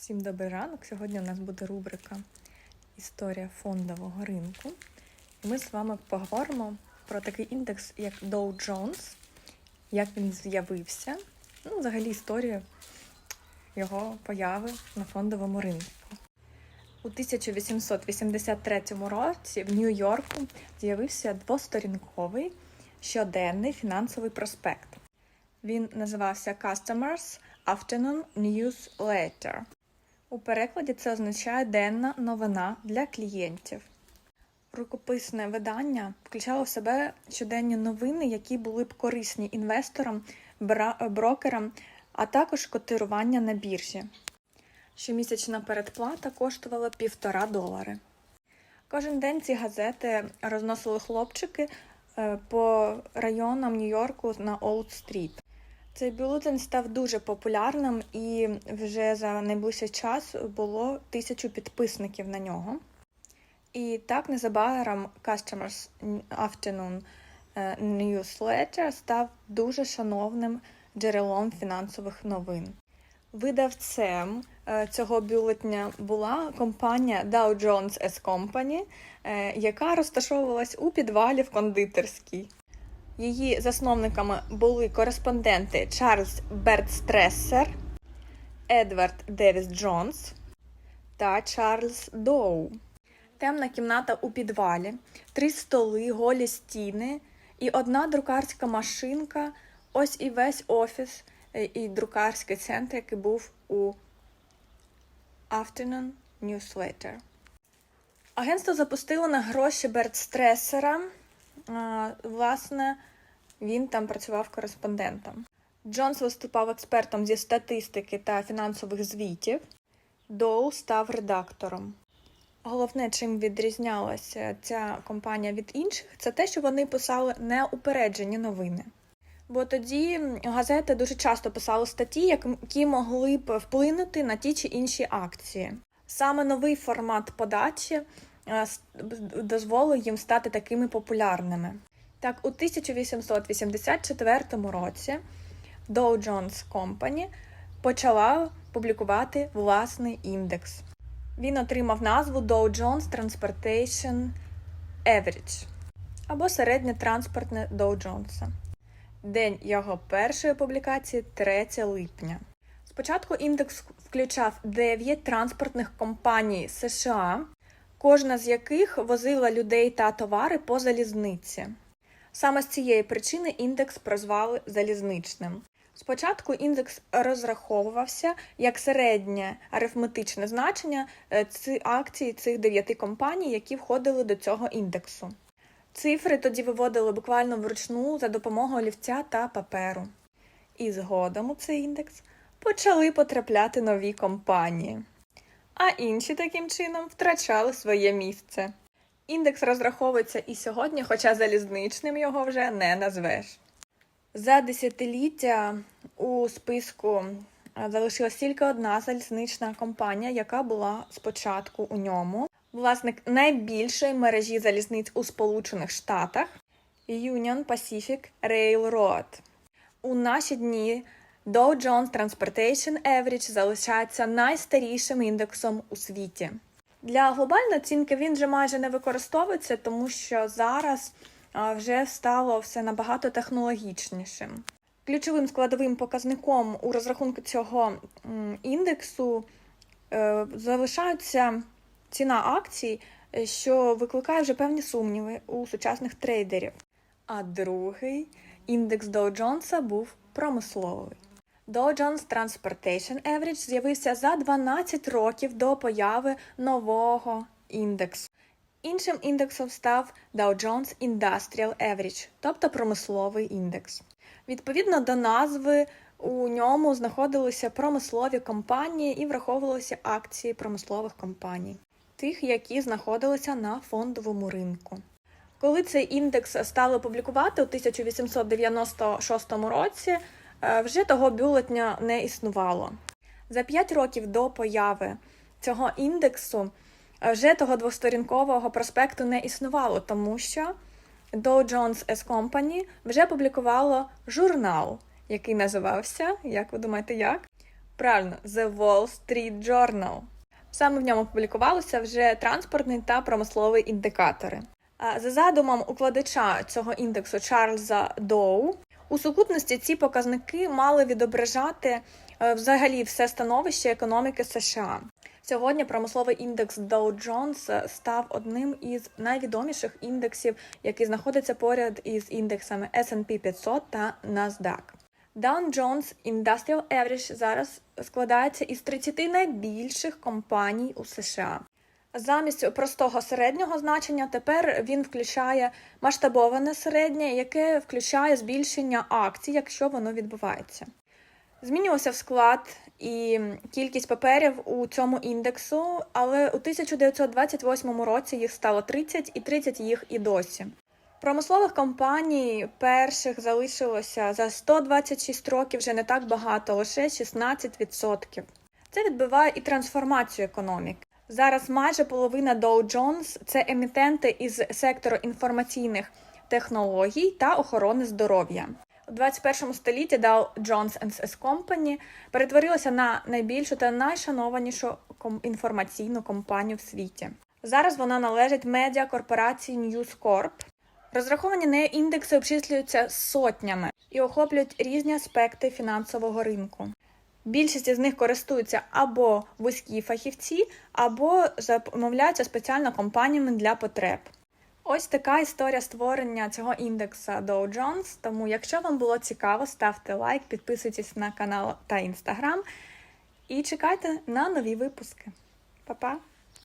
Всім добрий ранок. Сьогодні у нас буде рубрика Історія фондового ринку. І ми з вами поговоримо про такий індекс, як Dow Jones, як він з'явився, ну, взагалі історію його появи на фондовому ринку. У 1883 році в Нью-Йорку з'явився двосторінковий щоденний фінансовий проспект. Він називався Customers Afternoon Newsletter. У перекладі це означає денна новина для клієнтів. Рукописне видання включало в себе щоденні новини, які були б корисні інвесторам, брокерам, а також котирування на біржі. Щомісячна передплата коштувала півтора долари. Кожен день ці газети розносили хлопчики е, по районам Нью-Йорку на Олд-стріт. Цей бюлетень став дуже популярним і вже за найближчий час було тисячу підписників на нього. І так незабаром Customers Afternoon е, Newsletter став дуже шановним джерелом фінансових новин. Видавцем е, цього бюлетня була компанія Dow Jones S. Company, е, яка розташовувалась у підвалі в кондитерській. Її засновниками були кореспонденти Чарльз Бертстрессер, Едвард Девіс Джонс та Чарльз Доу. Темна кімната у підвалі, три столи, голі стіни і одна друкарська машинка. Ось і весь офіс е, і друкарський центр, який був у Afternoon Newsletter. Агентство запустило на гроші Берт Стресера. А, Власне, він там працював кореспондентом. Джонс виступав експертом зі статистики та фінансових звітів. Доу став редактором. Головне, чим відрізнялася ця компанія від інших, це те, що вони писали неупереджені новини. Бо тоді газети дуже часто писали статті, які могли б вплинути на ті чи інші акції. Саме новий формат подачі е, дозволив їм стати такими популярними. Так, у 1884 році Dow Jones Company почала публікувати власний індекс. Він отримав назву Dow Jones Transportation Average або середнє транспортне Dow Jones. День його першої публікації 3 липня. Спочатку індекс включав 9 транспортних компаній США, кожна з яких возила людей та товари по залізниці. Саме з цієї причини індекс прозвали залізничним. Спочатку індекс розраховувався як середнє арифметичне значення е, ці акцій цих дев'яти компаній, які входили до цього індексу. Цифри тоді виводили буквально вручну за допомогою олівця та паперу. І згодом у цей індекс почали потрапляти нові компанії, а інші таким чином втрачали своє місце. Індекс розраховується і сьогодні, хоча залізничним його вже не назвеш. За десятиліття у списку е, залишилась тільки одна залізнична компанія, яка була спочатку у ньому. Власник найбільшої мережі залізниць у Сполучених Штатах Union Pacific Railroad. У наші дні Dow Jones Transportation Average залишається найстарішим індексом у світі. Для глобальної оцінки він вже майже не використовується, тому що зараз вже стало все набагато технологічнішим. Ключовим складовим показником у розрахунку цього індексу е, залишаються ціна акцій, що викликає вже певні сумніви у сучасних трейдерів. А другий індекс Dow Jones був промисловий. Dow Jones Transportation Average з'явився за 12 років до появи нового індексу. Іншим індексом став Dow Jones Industrial Average, тобто промисловий індекс. Відповідно до назви, у ньому знаходилися промислові компанії і враховувалися акції промислових компаній, тих, які знаходилися на фондовому ринку. Коли цей індекс стали публікувати у 1896 році, вже того бюлетня не існувало. За 5 років до появи цього індексу е, вже того двосторінкового проспекту не існувало, тому що Dow Jones S. Company вже публікувало журнал, який називався, як ви думаєте, як? Правильно, The Wall Street Journal. Саме в ньому публікувалися вже транспортний та промисловий індикатори. За задумом укладача цього індексу Чарльза Доу, у сукупності ці показники мали відображати е, взагалі все становище економіки США. Сьогодні промисловий індекс Dow Jones став одним із найвідоміших індексів, який знаходиться поряд із індексами S&P 500 та NASDAQ. Dow Jones Industrial Average зараз складається із 30 найбільших компаній у США. Замість простого середнього значення тепер він включає масштабоване середнє, яке включає збільшення акцій, якщо воно відбувається. Змінювався склад і кількість паперів у цьому індексу, але у 1928 році їх стало 30 і 30 їх і досі. Промислових компаній перших залишилося за 126 років вже не так багато, лише 16%. Це відбиває і трансформацію економіки. Зараз майже половина Dow Jones – це емітенти із сектору інформаційних технологій та охорони здоров'я. У 21 столітті Dow Jones S Company перетворилася на найбільшу та найшанованішу інформаційну компанію в світі. Зараз вона належить медіакорпорації News Corp. Розраховані нею індекси обчислюються сотнями і охоплюють різні аспекти фінансового ринку. Більшість із них користуються або вузькі фахівці, або замовляються спеціально компаніями для потреб. Ось така історія створення цього індексу Dow Jones. Тому, якщо вам було цікаво, ставте лайк, підписуйтесь на канал та інстаграм і чекайте на нові випуски. Па-па!